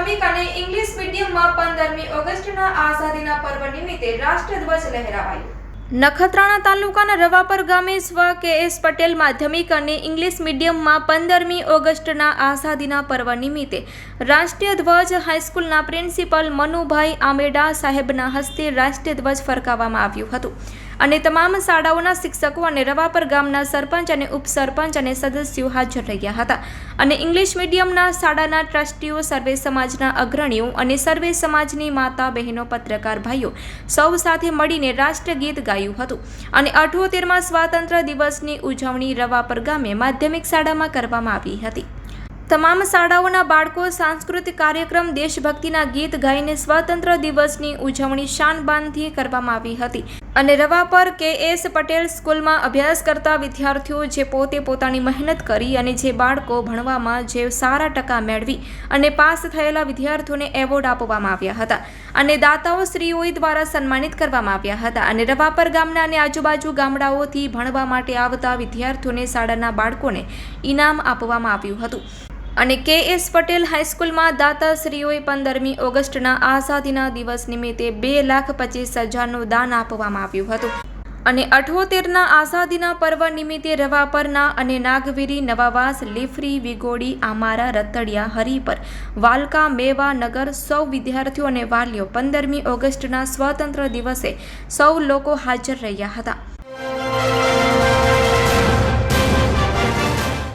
પ્રાથમિક અને ઇંગ્લિશ મીડિયમમાં પંદરમી ઓગસ્ટના આઝાદીના પર્વ નિમિત્તે રાષ્ટ્રધ્વજ લહેરાવાયો. નખત્રાણા તાલુકાના રવાપર ગામે સ્વ કે એસ પટેલ માધ્યમિક અને ઇંગ્લિશ મીડિયમમાં પંદરમી ઓગસ્ટના આઝાદીના પર્વ નિમિત્તે રાષ્ટ્રીય ધ્વજ હાઈસ્કૂલના પ્રિન્સિપલ મનુભાઈ આમેડા સાહેબના હસ્તે રાષ્ટ્રીય ધ્વજ ફરકાવવામાં આવ્યું હતું. અને તમામ શાળાઓના શિક્ષકો અને રવાપર ગામના સરપંચ અને ઉપસરપંચ અને સદસ્યો હાજર રહ્યા હતા. અને ઇંગ્લિશ મીડિયમના શાળાના ટ્રસ્ટીઓ, સર્વે સમાજના અગ્રણીઓ અને સર્વે સમાજની માતા બહેનો, પત્રકાર ભાઈઓ સૌ સાથે મળીને રાષ્ટ્રગીત ગાયું હતું. અને અઠ્યોતેરમાં સ્વાતંત્ર્ય દિવસની ઉજવણી રવાપર ગામે માધ્યમિક શાળામાં કરવામાં આવી હતી. તમામ શાળાઓના બાળકો સાંસ્કૃતિક કાર્યક્રમ, દેશભક્તિના ગીત ગાઈને સ્વાતંત્ર્ય દિવસની ઉજવણી શાનબાનથી કરવામાં આવી હતી. અને રવાપર કે એસ પટેલ સ્કૂલમાં અભ્યાસ કરતા વિદ્યાર્થીઓ જે પોતે પોતાની મહેનત કરી અને જે બાળકો ભણવામાં જે સારા ટકા મેળવી અને પાસ થયેલા વિદ્યાર્થીઓને એવોર્ડ આપવામાં આવ્યા હતા અને દાતાઓ શ્રીઓઈ દ્વારા સન્માનિત કરવામાં આવ્યા હતા અને રવાપર ગામના અને આજુબાજુ ગામડાઓથી ભણવા માટે આવતા વિદ્યાર્થીઓને શાળાના બાળકોને ઇનામ આપવામાં આવ્યું હતું. અને કે એસ પટેલ હાઈસ્કૂલમાં દાતાશ્રીઓએ પંદરમી ઓગસ્ટના આઝાદીના દિવસ નિમિત્તે બે લાખ પચીસ હજારનું દાન આપવામાં આવ્યું હતું. અને અઠ્યોતેરના આઝાદીના પર્વ નિમિત્તે રવાપરના અને નાગવીરી, નવાવાસ, લીફરી, વિગોડી, આમારા, રતડિયા હરિપર વાલકા, મેવા નગર સૌ વિદ્યાર્થીઓ અને વાલીઓ પંદરમી ઓગસ્ટના સ્વાતંત્ર્ય દિવસે સૌ લોકો હાજર રહ્યા હતા.